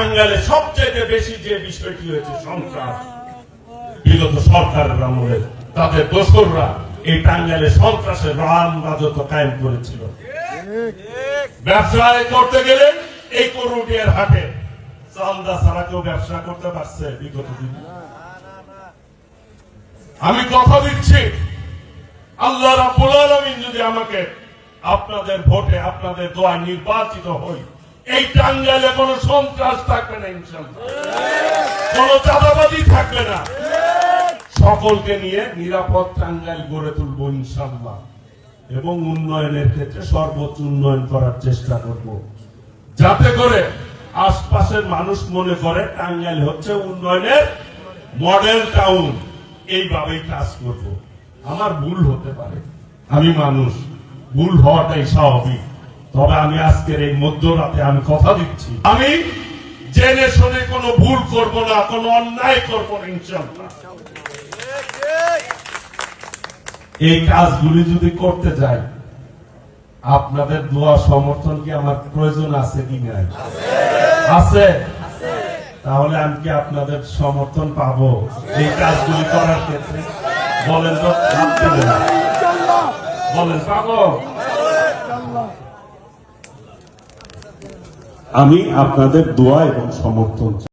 টাঙ্গালে সবচেয়ে বেশি যে বিষয়টি হয়েছে? সন্ত্রাস বিগত সরকারের আমলে তাদের দোসররা এই টাঙ্গালে সন্ত্রাসের রাম রাজত্ব কায়েম করেছিল। ব্যবসায় করতে গেলে এই করুটিয়ার হাটে চান্দা ছাড়া কেউ ব্যবসা করতে পারছে বিগত দিনে। আমি কথা দিচ্ছি, আল্লাহ রাব্বুল আলামিন যদি আমাকে আপনাদের ভোটে আপনাদের দোয়া নির্বাচিত হই এই টাঙ্গালে কোনো সন্ত্রাস থাকবে না ইনশাল্লাহ কোনো চাঁদাবাজি থাকবে না। সকলকে নিয়ে নিরাপদ টাঙ্গাইল গড়ে তুলবো ইনশাল্লাহ এবং উন্নয়নের ক্ষেত্রে সর্বোচ্চ উন্নয়ন করার চেষ্টা করব। যাতে করে আশপাশের মানুষ মনে করে টাঙ্গাইল হচ্ছে উন্নয়নের মডেল টাউন। এইভাবেই কাজ করব। আমার ভুল হতে পারে। আমি মানুষ, ভুল হওয়াটাই স্বাভাবিক। তবে আমি আজকের এই মধ্যরাতে আমি কথা দিচ্ছি। আমি জেনে শুনে কোনো ভুল করব না, কোনো অন্যায় করব এই কাজগুলি যদি করতে যাই, আপনাদের দোয়া সমর্থন কি আমার প্রয়োজন আছে কি নাই? আছে। তাহলে আমি কি আপনাদের সমর্থন পাবো এই কাজগুলি করার ক্ষেত্রে? বলেন তো বলেন, পাবো। আমি আপনাদের দোয়া এবং সমর্থন।